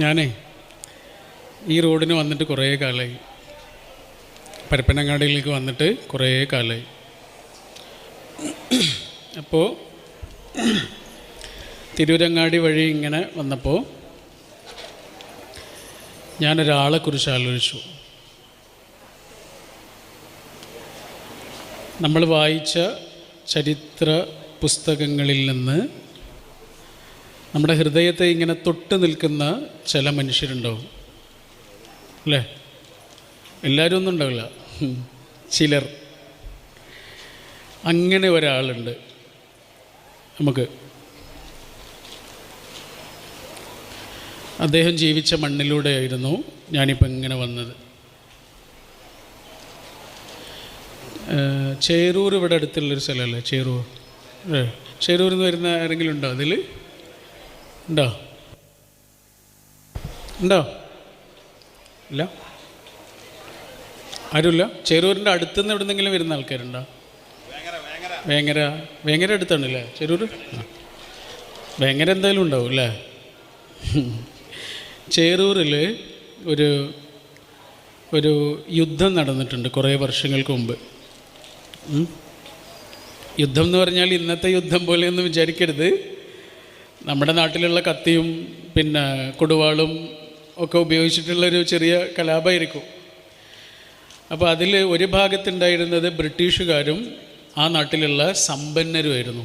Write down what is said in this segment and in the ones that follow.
ഞാനേ ഈ റോഡിന് വന്നിട്ട് കുറേ കാലമായി പരപ്പനങ്ങാടിയിലേക്ക് വന്നിട്ട് കുറേ കാലമായി അപ്പോൾ തിരൂരങ്ങാടി വഴി ഇങ്ങനെ വന്നപ്പോൾ ഞാനൊരാളെക്കുറിച്ച് ആലോചിച്ചു. നമ്മൾ വായിച്ച ചരിത്ര പുസ്തകങ്ങളിൽ നിന്ന് നമ്മുടെ ഹൃദയത്തെ ഇങ്ങനെ തൊട്ട് നിൽക്കുന്ന ചില മനുഷ്യരുണ്ടാവും. അല്ലേ? എല്ലാവരും ഒന്നും ഉണ്ടാവില്ല. ചിലർ. അങ്ങനെ ഒരാളുണ്ട്. നമുക്ക് അദ്ദേഹം ജീവിച്ച മണ്ണിലൂടെയായിരുന്നു ഞാനിപ്പോൾ ഇങ്ങനെ വന്നത്. ചേരൂർ ഇവിടെ അടുത്തുള്ളൊരു സ്ഥലമല്ലേ? ചേരൂർ. ചേരൂരിൽ നിന്ന് വരുന്ന ആരെങ്കിലും ഉണ്ടോ അതിൽ ഉണ്ടോ? ഉണ്ടോ? ഇല്ല? ആരുമില്ല? ചേരൂരിന്റെ അടുത്തുനിന്ന് എവിടെന്നെങ്കിലും വരുന്ന ആൾക്കാരുണ്ടോ? വേങ്ങര വേങ്ങര അടുത്താണല്ലേ ചേരൂർ. വേങ്ങര എന്തായാലും ഉണ്ടാവും അല്ലേ? ചേരൂരിൽ ഒരു ഒരു യുദ്ധം നടന്നിട്ടുണ്ട് കുറേ വർഷങ്ങൾക്ക് മുമ്പ്. യുദ്ധം എന്ന് പറഞ്ഞാൽ ഇന്നത്തെ യുദ്ധം പോലെയൊന്നും വിചാരിക്കരുത്. നമ്മുടെ നാട്ടിലുള്ള കത്തിയും പിന്നെ കൊടുവാളും ഒക്കെ ഉപയോഗിച്ചിട്ടുള്ളൊരു ചെറിയ കലാപമായിരിക്കും. അപ്പോൾ അതിൽ ഒരു ഭാഗത്തുണ്ടായിരുന്നത് ബ്രിട്ടീഷുകാരും ആ നാട്ടിലുള്ള സമ്പന്നരുമായിരുന്നു.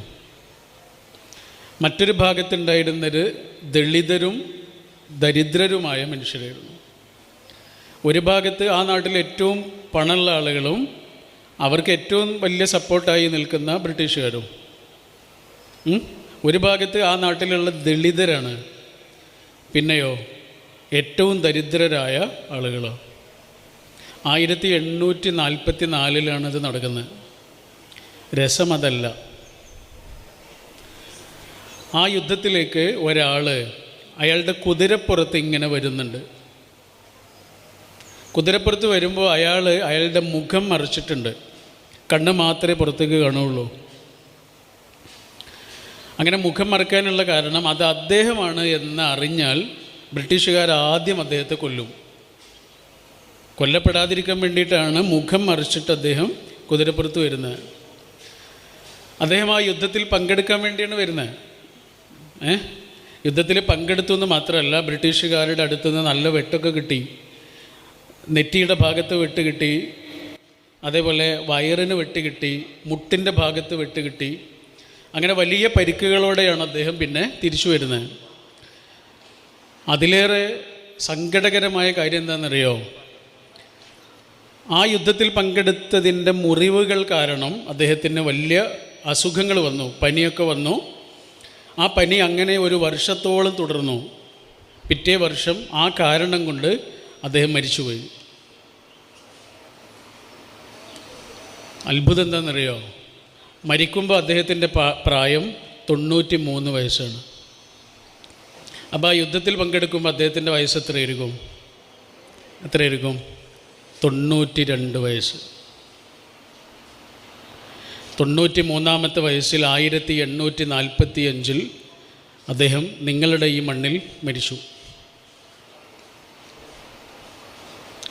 മറ്റൊരു ഭാഗത്തുണ്ടായിരുന്നത് ദളിതരും ദരിദ്രരുമായ മനുഷ്യരായിരുന്നു. ഒരു ഭാഗത്ത് ആ നാട്ടിൽ ഏറ്റവും പണമുള്ള ആളുകളും അവർക്ക് ഏറ്റവും വലിയ സപ്പോർട്ടായി നിൽക്കുന്ന ബ്രിട്ടീഷുകാരും? ഒരു ഭാഗത്ത് ആ നാട്ടിലുള്ള ദളിതരാണ്. പിന്നെയോ ഏറ്റവും ദരിദ്രരായ ആളുകളോ. ആയിരത്തി എണ്ണൂറ്റി നാൽപ്പത്തി നാലിലാണ് ഇത് നടക്കുന്നത്. രസം അതല്ല ആ യുദ്ധത്തിലേക്ക് ഒരാൾ അയാളുടെ കുതിരപ്പുറത്ത് ഇങ്ങനെ വരുന്നുണ്ട്. കുതിരപ്പുറത്ത് വരുമ്പോൾ അയാൾ അയാളുടെ മുഖം മറിച്ചിട്ടുണ്ട്. കണ്ണ് മാത്രമേ പുറത്തേക്ക് കാണുള്ളൂ അങ്ങനെ മുഖം മറക്കാനുള്ള കാരണം അത് അദ്ദേഹമാണ് എന്ന് അറിഞ്ഞാൽ ബ്രിട്ടീഷുകാർ ആദ്യം അദ്ദേഹത്തെ കൊല്ലും. കൊല്ലപ്പെടാതിരിക്കാൻ വേണ്ടിയിട്ടാണ് മുഖം മറിച്ചിട്ട് അദ്ദേഹം കുതിരപ്പുറത്ത് വരുന്നത്. അദ്ദേഹം ആ യുദ്ധത്തിൽ പങ്കെടുക്കാൻ വേണ്ടിയാണ് വരുന്നത്. ഏ? യുദ്ധത്തിൽ പങ്കെടുത്തു എന്ന് മാത്രമല്ല ബ്രിട്ടീഷുകാരുടെ അടുത്ത് നിന്ന് നല്ല വെട്ടൊക്കെ കിട്ടി. നെറ്റിയുടെ ഭാഗത്ത് വെട്ട് കിട്ടി. അതേപോലെ വയറിന് വെട്ട് കിട്ടി. മുട്ടിന്റെ ഭാഗത്ത് വെട്ട് കിട്ടി. അങ്ങനെ വലിയ പരിക്കുകളോടെയാണ് അദ്ദേഹം പിന്നെ തിരിച്ചു വരുന്നത്. അതിലേറെ സങ്കടകരമായ കാര്യം എന്താണെന്നറിയോ? ആ യുദ്ധത്തിൽ പങ്കെടുത്തതിന്റെ മുറിവുകൾ കാരണം അദ്ദേഹത്തിന് വലിയ അസുഖങ്ങൾ വന്നു പനിയൊക്കെ വന്നു. ആ പനി അങ്ങനെ ഒരു വർഷത്തോളം തുടർന്നു. പിറ്റേ വർഷം ആ കാരണം കൊണ്ട് അദ്ദേഹം മരിച്ചുപോയി. അത്ഭുതം എന്താണെന്നറിയോ? മരിക്കുമ്പോൾ അദ്ദേഹത്തിന്റെ പ്രായം തൊണ്ണൂറ്റി മൂന്ന് വയസ്സാണ്. അപ്പോൾ ആ യുദ്ധത്തിൽ പങ്കെടുക്കുമ്പോൾ അദ്ദേഹത്തിന്റെ വയസ്സ് എത്രയായിരിക്കും? എത്രയായിരിക്കും? തൊണ്ണൂറ്റി രണ്ട് വയസ്സ്. തൊണ്ണൂറ്റി മൂന്നാമത്തെ വയസ്സിൽ ആയിരത്തി എണ്ണൂറ്റി നാൽപ്പത്തി അഞ്ചിൽ അദ്ദേഹം നിങ്ങളുടെ ഈ മണ്ണിൽ മരിച്ചു.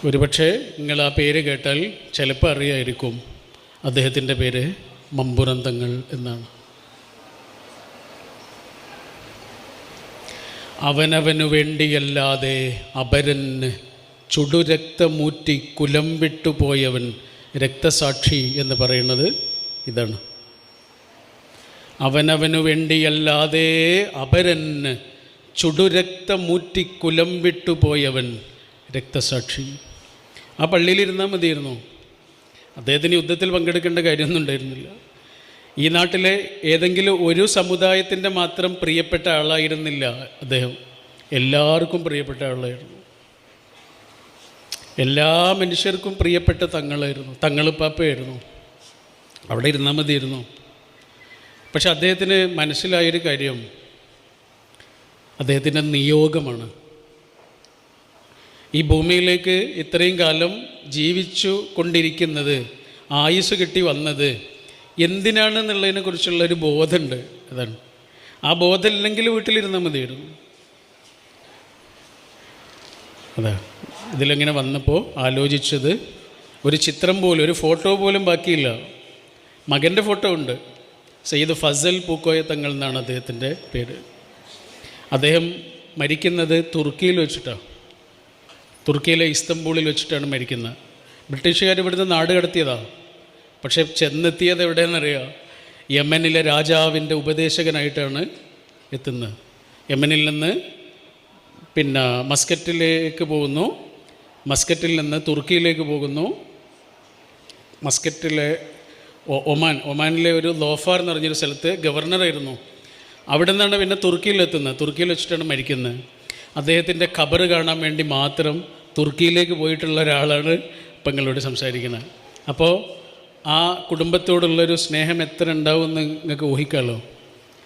ഒരുപക്ഷെ നിങ്ങൾ ആ പേര് കേട്ടാൽ ചിലപ്പോൾ അറിയായിരിക്കും അദ്ദേഹത്തിന്റെ പേര്. മമ്പുറം തങ്ങൾ എന്നാണ്. അവനവനു വേണ്ടിയല്ലാതെ അപരന് ചുടുരക്തമൂറ്റി കുലം വിട്ടുപോയവൻ രക്തസാക്ഷി എന്ന് പറയുന്നത് ഇതാണ്. അവനവനു വേണ്ടിയല്ലാതെ അപരന് ചുടുരക്തമൂറ്റി കുലം വിട്ടുപോയവൻ രക്തസാക്ഷി. ആ പള്ളിയിലിരുന്നാൽ മതിയായിരുന്നു. അദ്ദേഹത്തിന് യുദ്ധത്തിൽ പങ്കെടുക്കേണ്ട കാര്യമൊന്നും ഉണ്ടായിരുന്നില്ല. ഈ നാട്ടിലെ ഏതെങ്കിലും ഒരു സമുദായത്തിന്റെ മാത്രം പ്രിയപ്പെട്ട ആളായിരുന്നില്ല അദ്ദേഹം. എല്ലാവർക്കും പ്രിയപ്പെട്ട ആളായിരുന്നു. എല്ലാ മനുഷ്യർക്കും പ്രിയപ്പെട്ട തങ്ങളായിരുന്നു. തങ്ങളിപ്പാപ്പയായിരുന്നു. അവിടെ ഇരുന്നാൽ മതിയായിരുന്നു. പക്ഷെ അദ്ദേഹത്തിന് മനസ്സിലായൊരു കാര്യം. അദ്ദേഹത്തിന്റെ നിയോഗമാണ്. ഈ ഭൂമിയിലേക്ക് ഇത്രയും കാലം ജീവിച്ചു കൊണ്ടിരിക്കുന്നത് ആയുസ് കിട്ടി വന്നത് എന്തിനാണെന്നുള്ളതിനെ കുറിച്ചുള്ളൊരു ബോധമുണ്ട്. അതാണ്. ആ ബോധം ഇല്ലെങ്കിൽ വീട്ടിലിരുന്നാൽ മതിയായിരുന്നു. അതെ. ഇതിലിങ്ങനെ വന്നപ്പോൾ ആലോചിച്ചത് ഒരു ചിത്രം പോലും ഒരു ഫോട്ടോ പോലും ബാക്കിയില്ല. മകന്റെ ഫോട്ടോ ഉണ്ട്. സയ്യിദ് ഫസൽ പൂക്കോയ തങ്ങൾ എന്നാണ് അദ്ദേഹത്തിന്റെ പേര്. അദ്ദേഹം മരിക്കുന്നത് തുർക്കിയിൽ വെച്ചിട്ടാണ് തുർക്കിയിലെ ഇസ്തംബൂളിൽ വെച്ചിട്ടാണ് മരിക്കുന്നത്. ബ്രിട്ടീഷുകാർ ഇവിടുന്ന് നാട് കടത്തിയതാണ് പക്ഷേ ചെന്നെത്തിയത് എവിടെയെന്നറിയുക യമനിലെ രാജാവിന്റെ ഉപദേശകനായിട്ടാണ് എത്തുന്നത്. യമനിൽ നിന്ന് പിന്നെ മസ്കറ്റിലേക്ക് പോകുന്നു. മസ്കറ്റിൽ നിന്ന് തുർക്കിയിലേക്ക് പോകുന്നു. മസ്കറ്റിലെ ഒമാൻ ഒമാനിലെ ഒരു ലോഫാർ എന്ന് പറഞ്ഞൊരു സ്ഥലത്ത് ഗവർണറായിരുന്നു. അവിടെ നിന്നാണ് പിന്നെ തുർക്കിയിലെത്തുന്നത് തുർക്കിയിൽ വെച്ചിട്ടാണ് മരിക്കുന്നത്. അദ്ദേഹത്തിന്റെ ഖബർ കാണാൻ വേണ്ടി മാത്രം തുർക്കിയിലേക്ക് പോയിട്ടുള്ള ഒരാളാണ് ഇപ്പം നിങ്ങളോട് സംസാരിക്കുന്നത്. അപ്പോൾ ആ കുടുംബത്തോടുള്ളൊരു സ്നേഹം എത്ര ഉണ്ടാവും എന്ന് നിങ്ങൾക്ക് ഊഹിക്കാമല്ലോ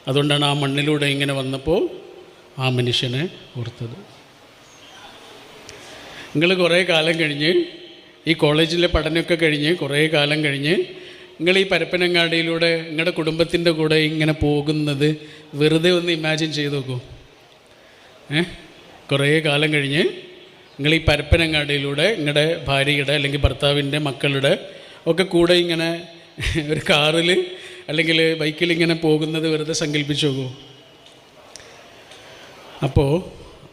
അതുകൊണ്ടാണ് ആ മണ്ണിലൂടെ ഇങ്ങനെ വന്നപ്പോൾ ആ മനുഷ്യനെ ഓർത്തത്. നിങ്ങൾ കുറേ കാലം കഴിഞ്ഞ് ഈ കോളേജിലെ പഠനമൊക്കെ കഴിഞ്ഞ് കുറേ കാലം കഴിഞ്ഞ് നിങ്ങൾ ഈ പരപ്പനങ്ങാടിയിലൂടെ നിങ്ങളുടെ കുടുംബത്തിന്റെ കൂടെ ഇങ്ങനെ പോകുന്നത് വെറുതെ ഒന്ന് ഇമാജിൻ ചെയ്ത് നോക്കൂ. ഏ? കുറേ കാലം കഴിഞ്ഞ് നിങ്ങൾ ഈ പരപ്പനങ്ങാടിയിലൂടെ നിങ്ങളുടെ ഭാര്യയുടെ അല്ലെങ്കിൽ ഭർത്താവിന്റെ മക്കളുടെ ഒക്കെ കൂടെ ഇങ്ങനെ ഒരു കാറിൽ അല്ലെങ്കിൽ ബൈക്കിൽ ഇങ്ങനെ പോകുന്നത് വെറുതെ സങ്കല്പിച്ചു പോകൂ അപ്പോൾ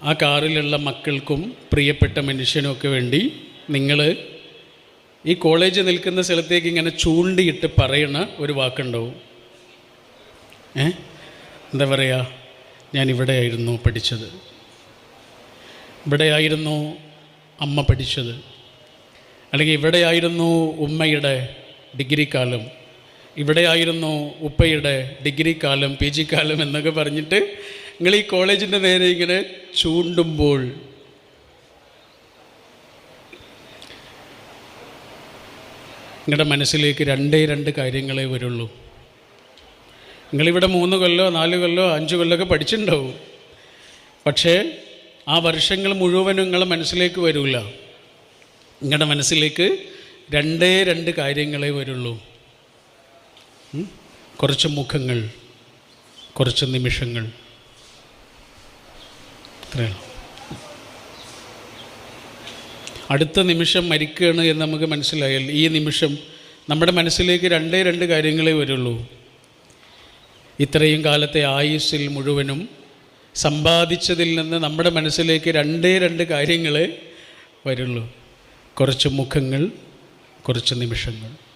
ആ കാറിലുള്ള മക്കൾക്കും പ്രിയപ്പെട്ട മനുഷ്യനും ഒക്കെ വേണ്ടി നിങ്ങൾ ഈ കോളേജ് നിൽക്കുന്ന സ്ഥലത്തേക്ക് ഇങ്ങനെ ചൂണ്ടിയിട്ട് പറയുന്ന ഒരു വാക്കുണ്ടാവും. ഏ? എന്താ പറയുക ഞാൻ ഇവിടെയായിരുന്നു പഠിച്ചത്. ഇവിടെയായിരുന്നു അമ്മ പഠിച്ചത്. അല്ലെങ്കിൽ ഇവിടെയായിരുന്നു ഉമ്മയുടെ ഡിഗ്രി കാലം. ഇവിടെയായിരുന്നു ഉപ്പയുടെ ഡിഗ്രി കാലം പി ജി കാലം എന്നൊക്കെ പറഞ്ഞിട്ട് നിങ്ങൾ ഈ കോളേജിന്റെ നേരെ ഇങ്ങനെ ചൂണ്ടുമ്പോൾ നിങ്ങളുടെ മനസ്സിലേക്ക് രണ്ടേ രണ്ട് കാര്യങ്ങളേ വരുള്ളൂ. നിങ്ങളിവിടെ മൂന്ന് കൊല്ലോ നാല് കൊല്ലോ അഞ്ച് കൊല്ലമൊക്കെ പഠിച്ചിട്ടുണ്ടാവും. പക്ഷേ ആ വർഷങ്ങൾ മുഴുവനും നിങ്ങളെ മനസ്സിലേക്ക് വരില്ല നിങ്ങളുടെ മനസ്സിലേക്ക് രണ്ടേ രണ്ട് കാര്യങ്ങളെ വരുള്ളൂ. കുറച്ച് മുഖങ്ങൾ കുറച്ച് നിമിഷങ്ങൾ. അടുത്ത നിമിഷം മരിക്കുകയാണ് എന്ന് നമുക്ക് മനസ്സിലായാൽ ഈ നിമിഷം നമ്മുടെ മനസ്സിലേക്ക് രണ്ടേ രണ്ട് കാര്യങ്ങളേ വരുള്ളൂ. ഇത്രയും കാലത്തെ ആയുസ്സിൽ മുഴുവനും സമ്പാദിച്ചതിൽ നിന്ന് നമ്മുടെ മനസ്സിലേക്ക് രണ്ടേ രണ്ട് കാര്യങ്ങളെ വരുള്ളൂ. കുറച്ച് മുഖങ്ങൾ കുറച്ച് നിമിഷങ്ങൾ.